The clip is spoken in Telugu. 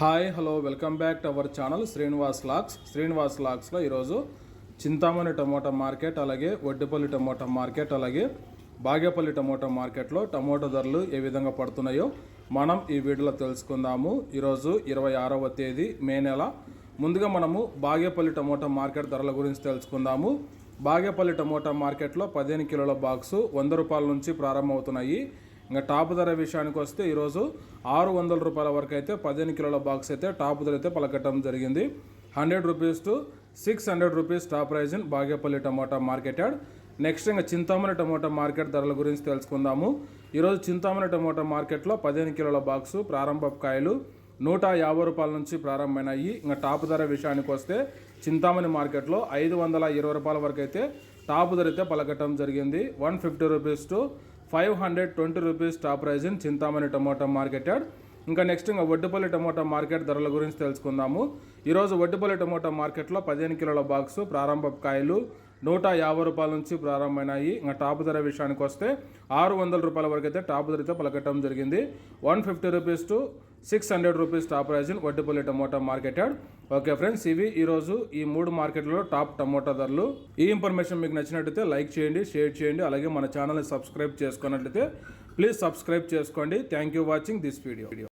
Hi hello welcome back to our channel Srinivas lakhs Srinivas లాక్స్లో ఈరోజు చింతామణి టమోటా మార్కెట్ అలాగే వడ్డిపల్లి టమోటా మార్కెట్ అలాగే బాగేపల్లి టమోటా మార్కెట్లో టమోటా ధరలు ఏ విధంగా పడుతున్నాయో మనం ఈ వీడియోలో తెలుసుకుందాము. ఈరోజు ఇరవై ఆరవ తేదీ మే నెల. ముందుగా మనము బాగేపల్లి టమోటా మార్కెట్ ధరల గురించి తెలుసుకుందాము. బాగేపల్లి టమోటా మార్కెట్లో పదిహేను కిలోల బాక్సు వంద రూపాయల నుంచి ప్రారంభమవుతున్నాయి. ఇంకా టాప్ ధర విషయానికి వస్తే ఈరోజు ఆరు వందల రూపాయల వరకు అయితే పదిహేను కిలోల బాక్స్ అయితే టాప్ ధర అయితే పలకటం జరిగింది. Hundred rupees to six hundred rupees top price in Bagepalli tomato market yard. Next ఇంకా చింతామణి టమోటా మార్కెట్ ధరల గురించి తెలుసుకుందాము. ఈరోజు చింతామణి టమోటా మార్కెట్లో పదిహేను కిలోల బాక్సు ప్రారంభ కాయలు నూట యాభై రూపాయల నుంచి ప్రారంభమైనాయి. ఇంకా టాప్ ధర విషయానికి వస్తే చింతామణి మార్కెట్లో ఐదు వందల ఇరవై రూపాయల వరకు అయితే టాప్ ధర అయితే పలకటం జరిగింది. One fifty rupees to five hundred twenty rupees top price in Chintamani tomato market yard ఇంకా నెక్స్ట్ ఇంకా వడ్డుపల్లి టమోటా మార్కెట్ ధరల గురించి తెలుసుకుందాము. ఈరోజు వడ్డుపల్లి టమోటా మార్కెట్లో పదిహేను కిలోల బాక్సు ప్రారంభ కాయలు నూట యాభై రూపాయల నుంచి ప్రారంభమైనాయి. ఇంకా టాప్ ధర విషయానికి వస్తే ఆరు వందల రూపాయల వరకు అయితే టాప్ ధరతో పలకటం జరిగింది. One fifty rupees to six hundred rupees top price Vaddipalli tomato market okay friends ఇవి ఈరోజు ఈ మూడు మార్కెట్లలో టాప్ టమోటా ధరలు. ఈ ఇన్ఫర్మేషన్ మీకు నచ్చినట్లయితే లైక్ చేయండి షేర్ చేయండి అలాగే మన ఛానల్ని సబ్స్క్రైబ్ చేసుకున్నట్లయితే ప్లీజ్ సబ్స్క్రైబ్ చేసుకోండి. Thank you watching this video.